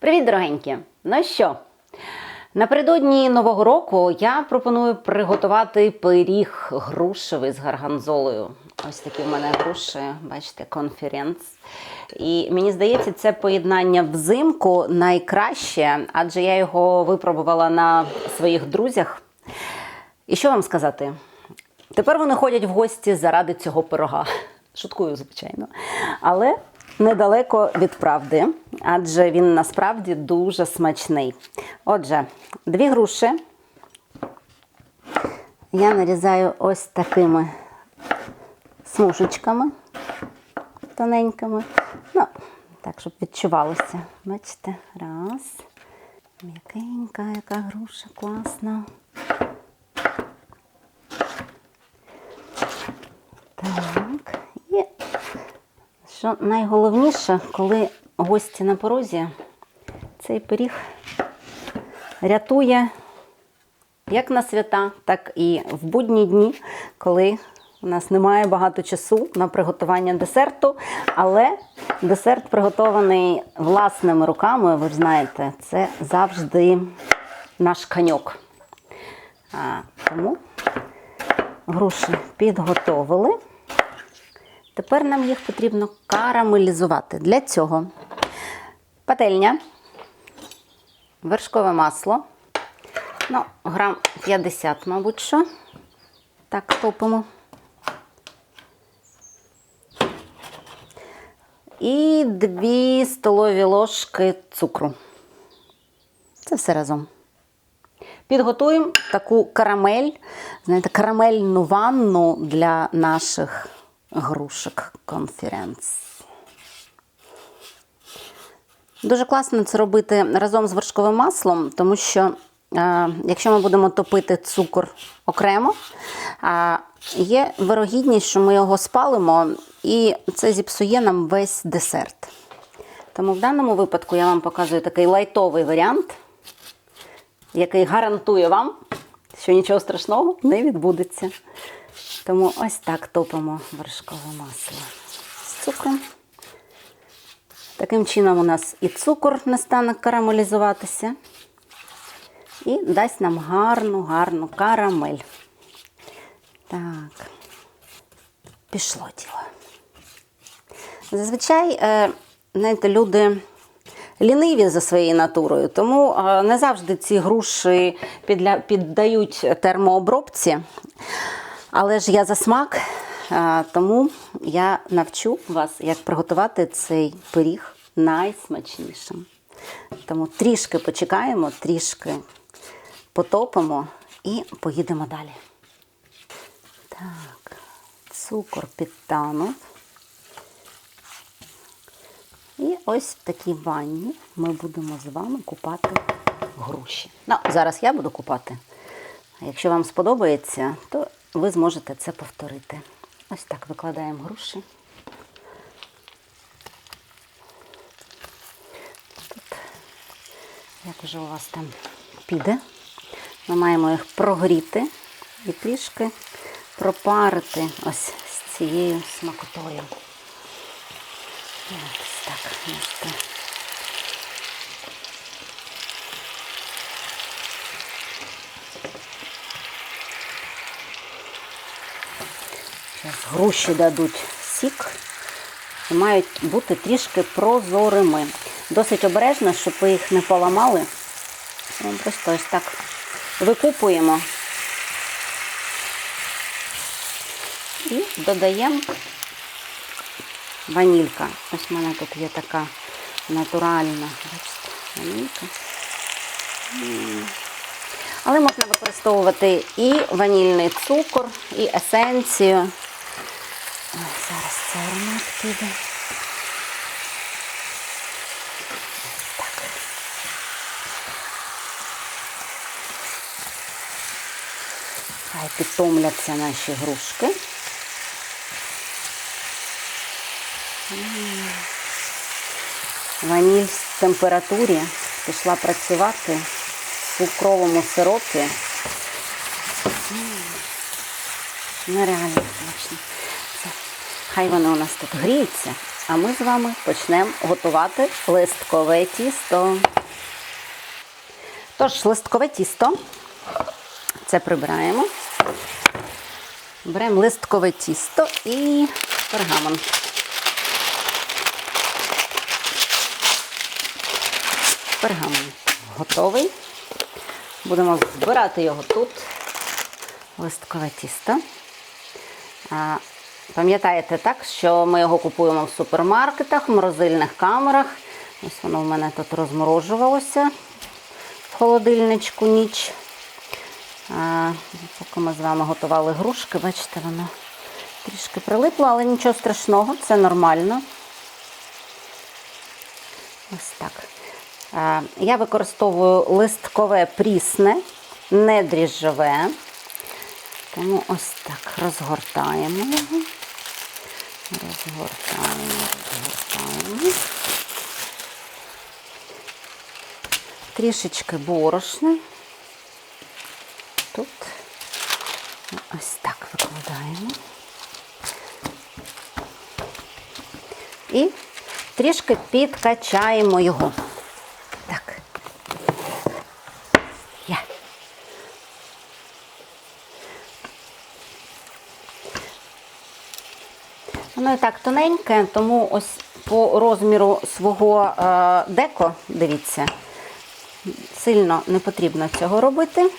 Привіт, дорогенькі! Ну що? Напередодні Нового року я пропоную приготувати пиріг грушевий з гарганзолою. Ось такі в мене груші, бачите, конференц. І мені здається, це поєднання взимку найкраще, адже я його випробувала на своїх друзях. І що вам сказати? Тепер вони ходять в гості заради цього пирога. Шуткую, звичайно. Але недалеко від правди, адже він насправді дуже смачний. Отже, дві груші я нарізаю ось такими смужечками тоненькими. Ну, так, щоб відчувалося. Бачите, раз. М'якенька, яка груша класна. Так, що найголовніше, коли гості на порозі, цей пиріг рятує як на свята, так і в будні дні, коли у нас немає багато часу на приготування десерту, але десерт приготований власними руками, ви ж знаєте, це завжди наш каньок. А, тому груші підготовили. Тепер нам їх потрібно карамелізувати. Для цього пательня, вершкове масло, ну, грам 50, мабуть, що. Так, топимо. І 2 столові ложки цукру. Це все разом. Підготуємо таку карамель, знаєте, карамельну ванну для наших грушек конференц. Дуже класно це робити разом з вершковим маслом, тому що е, якщо ми будемо топити цукор окремо, е, є вирогідність, що ми його спалимо, і це зіпсує нам весь десерт. Тому в даному випадку я вам показую такий лайтовий варіант, який гарантує вам, що нічого страшного не відбудеться. Тому ось так топимо вершкове масло з цукром. Таким чином у нас і цукор не стане карамелізуватися, і дасть нам гарну, гарну карамель. Так, пішло діло. Зазвичай, е, знаєте, люди ліниві за своєю натурою, тому е, не завжди ці груші піддають термообробці. Але ж я за смак, тому я навчу вас, як приготувати цей пиріг найсмачнішим. Тому трішки почекаємо, трішки потопимо і поїдемо далі. Так, цукор підтанув. І ось в такій ванні ми будемо з вами купати груші. Ну, зараз я буду купати. Якщо вам сподобається, то ви зможете це повторити. Ось так викладаємо груші. Тут, як уже у вас там піде, ми маємо їх прогріти і трішки пропарити ось з цією смакотою. Ось так, груші дадуть сік і мають бути трішки прозорими. Досить обережно, щоб ви їх не поламали. Просто ось так викупуємо і додаємо ванілька. Ось в мене тут є така натуральна ванілька. Але можна використовувати і ванільний цукор, і есенцію. Цей аромат піде. Хай підтомляться наші грушки. Ваніль в температурі пішла працювати в цукровому сиропі. Нереально. Це. Хай вони у нас тут гріються, А ми з вами почнемо готувати листкове тісто. Тож, листкове тісто. Це прибираємо. Беремо листкове тісто і пергамент. Пергамент готовий. Будемо збирати його тут. Листкове тісто. Пам'ятаєте так, що ми його купуємо в супермаркетах, в морозильних камерах. Ось воно в мене тут розморожувалося в холодильничку ніч. А, Поки ми з вами готували грушки, бачите, воно трішки прилипло, але нічого страшного, це нормально. Ось так. А, Я використовую листкове прісне, не дріжджове. Тому ось так розгортаємо його. Розгортаємо, розгортаємо. Трішечки борошна. Тут ось так викладаємо. І трішки підкачаємо його. Воно і так тоненьке, тому ось по розміру свого е, деко, дивіться, сильно не потрібно цього робити.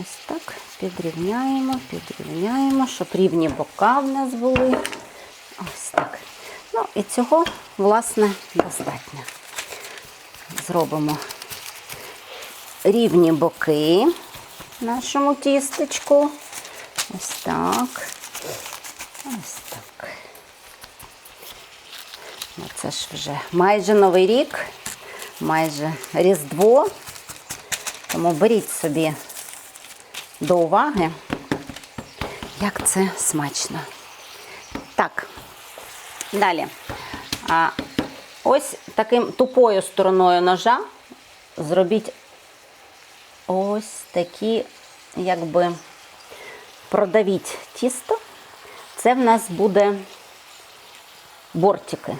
Ось так підрівняємо, підрівняємо, щоб рівні бока в нас були. Ось так. Ну і цього, власне, достатньо. Зробимо рівні боки нашому тістечку. Ось так. Ось так. Ну, це ж вже майже Новий рік, майже Різдво. Тому беріть собі до уваги, як це смачно. Так, далі. А, ось таким тупою стороною ножа зробіть ось такі, якби продавіть тісто. Це в нас буде бортики.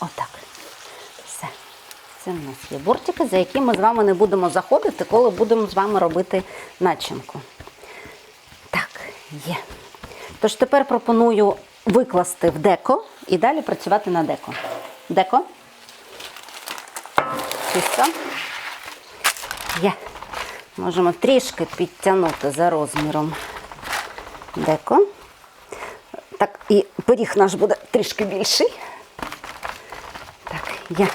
Отак. Все. Це в нас є бортики, за які ми з вами не будемо заходити, коли будемо з вами робити начинку. Так, є. Тож тепер пропоную викласти в деко і далі працювати на деко. Деко. Чисто. Є. Можемо трішки підтягнути за розміром деко. Так, і пиріг наш буде трішки більший. Є.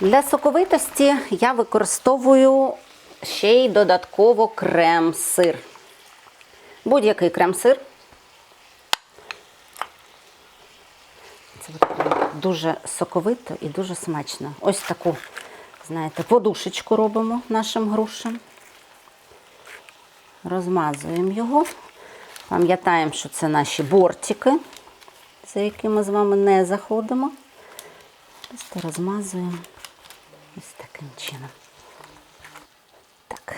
Для соковитості я використовую ще й додатково крем-сир. Будь-який крем-сир. Це дуже соковито і дуже смачно. Ось таку, знаєте, подушечку робимо нашим грушам. Розмазуємо його. Пам'ятаємо, що це наші бортики, за які ми з вами не заходимо. Просто розмазуємо ось таким чином. Так,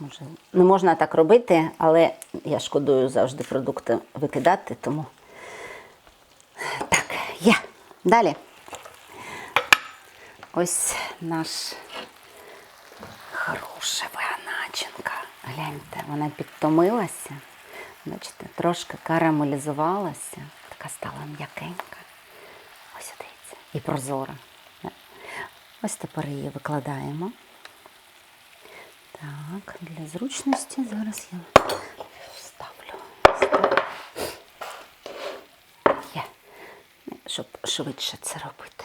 може, не можна так робити, але я шкодую завжди продукти викидати, тому так, є. Далі. Ось наш грушева начинка. Гляньте, вона підтомилася. Бачите, трошки карамелізувалася, така стала м'якенька. І прозора. Ось тепер її викладаємо. Так, для зручності зараз я вставлю. Є. Щоб швидше це робити.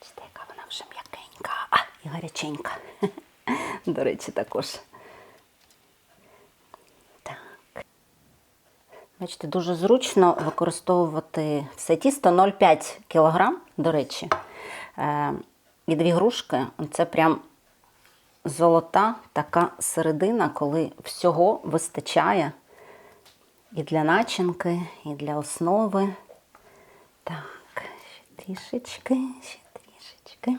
Бачите, яка вона вже м'якенька. І гаряченька. До речі, також. Бачите, дуже зручно використовувати все тісто 0,5 кг, до речі. Е, І дві грушки це прям золота така середина, коли всього вистачає і для начинки, і для основи. Так, ще трішечки, ще трішечки.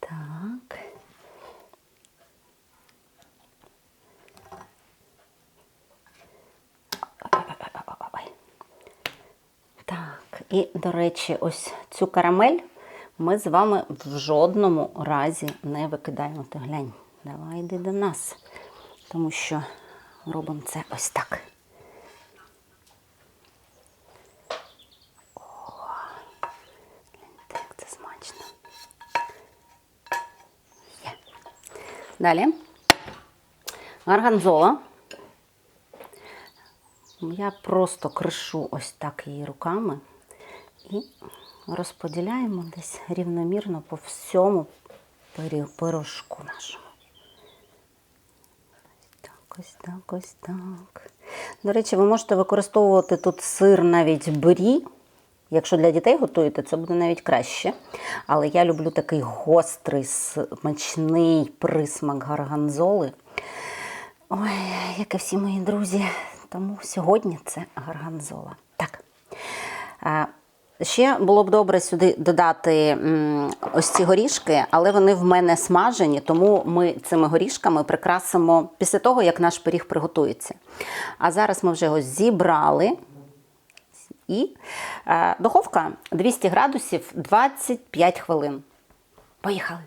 Так. І, до речі, ось цю карамель ми з вами в жодному разі не викидаємо. Ти глянь, давай йди до нас. Тому що робимо це ось так. Гляньте, як це смачно. Є. Далі. Гарганзола. Я просто кришу ось так її руками і розподіляємо десь рівномірно по всьому пирожку нашому. Так, ось так, ось так. До речі, ви можете використовувати тут сир навіть брі. Якщо для дітей готуєте, це буде навіть краще. Але я люблю такий гострий, смачний присмак гарганзоли. Ой, як і всі мої друзі. Тому сьогодні це гарганзола. Так. Ще було б добре сюди додати ось ці горішки, але вони в мене смажені, тому ми цими горішками прикрасимо після того, як наш пиріг приготується. А зараз ми вже його зібрали. І е, духовка 200 градусів 25 хвилин. Поїхали.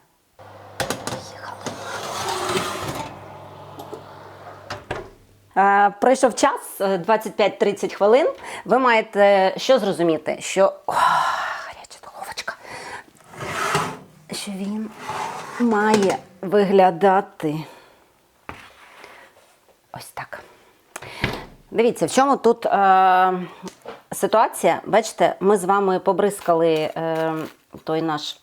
Пройшов час е, 25-30 хвилин. Ви маєте що зрозуміти? Що О, гаряча духовочка. Що він має виглядати ось так. Дивіться, в чому тут е, ситуація? Бачите, ми з вами побризкали е, той наш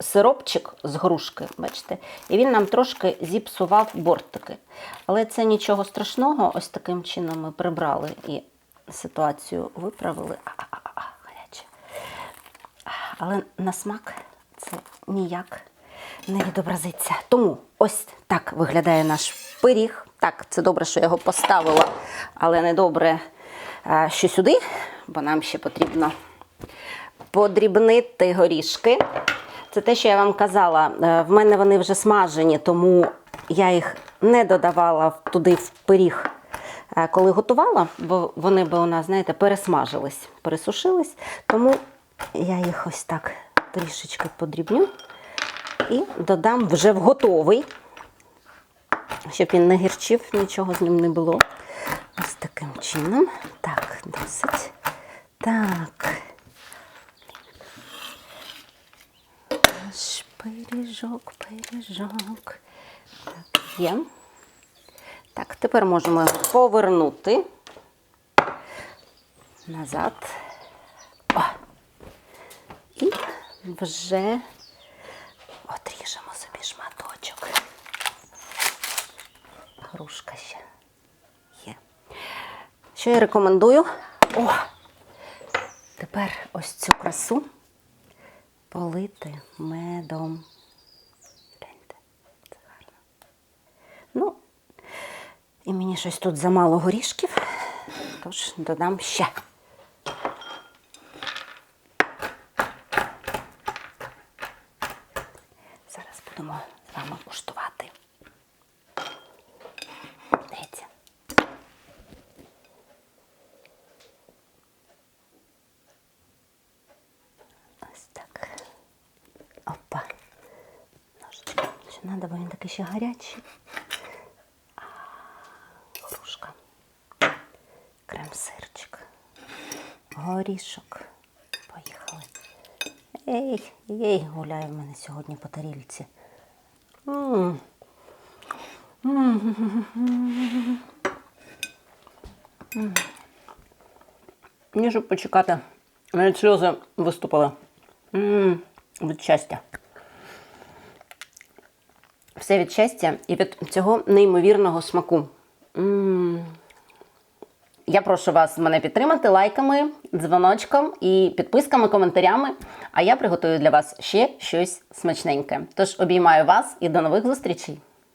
сиропчик з грушки, бачите, і він нам трошки зіпсував бортики. Але це нічого страшного, ось таким чином ми прибрали і ситуацію виправили. Але на смак це ніяк не відобразиться. Тому ось так виглядає наш пиріг. Так, це добре, що я його поставила, але не добре, що сюди, бо нам ще потрібно подрібнити горішки. Це те, що я вам казала. Е, В мене вони вже смажені, тому я їх не додавала туди в пиріг, е, коли готувала, бо вони би у нас, знаєте, пересмажились, пересушились. Тому я їх ось так трішечки подрібню і додам вже в готовий, щоб він не гірчив, нічого з ним не було. Ось таким чином. Так, досить. Так. Наш пиріжок, пиріжок. Так, є. Так, тепер можемо його повернути назад. О. І вже отріжемо собі шматочок. Грушка ще є. Що я рекомендую? О! Тепер ось цю красу полити медом. Гляньте, це гарно. Ну, і мені щось тут замало горішків, тож додам ще. Зараз будемо з вами куштувати. Дивіться. Ось так. Опа. Ножичка. Ще треба, бо він такий ще гарячий. А. Крем-сирчик. Горішок. Поїхали. Ей, ей, гуляє в мене сьогодні по тарілці. М. Мені щоб почекати. Навіть сльози виступили. М, Від щастя. Все від щастя і від цього неймовірного смаку. М. Я прошу вас мене підтримати лайками, дзвоночком і підписками, коментарями. А я приготую для вас ще щось смачненьке. Тож обіймаю вас і до нових зустрічей!